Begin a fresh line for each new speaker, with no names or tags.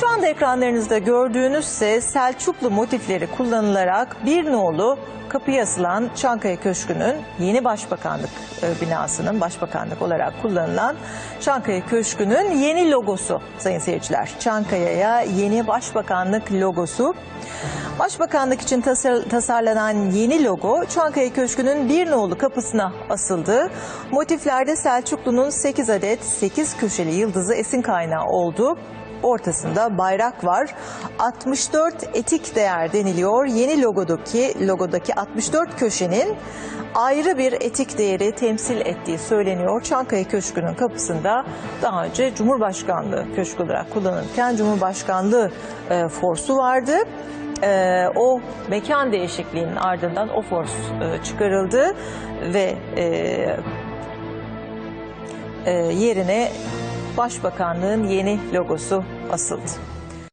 Şu anda ekranlarınızda gördüğünüzse Selçuklu motifleri kullanılarak bir nolu kapıya asılan Çankaya Köşkü'nün yeni başbakanlık e, binasının başbakanlık olarak kullanılan Çankaya Köşkü'nün yeni logosu sayın seyirciler. Çankaya'ya yeni başbakanlık logosu. Başbakanlık için tasar- tasarlanan yeni logo Çankaya Köşkü'nün bir nolu kapısına asıldı. Motiflerde Selçuklu'nun 8 adet 8 köşeli yıldızı esin kaynağı oldu. Ortasında bayrak var. 64 etik değer deniliyor. Yeni logodaki logodaki 64 köşenin ayrı bir etik değeri temsil ettiği söyleniyor. Çankaya Köşkü'nün kapısında daha önce Cumhurbaşkanlığı Köşkü olarak kullanılırken Cumhurbaşkanlığı e, forsu vardı. E, o mekan değişikliğinin ardından o fors e, çıkarıldı ve e, e, yerine Başbakanlığın yeni logosu asıldı.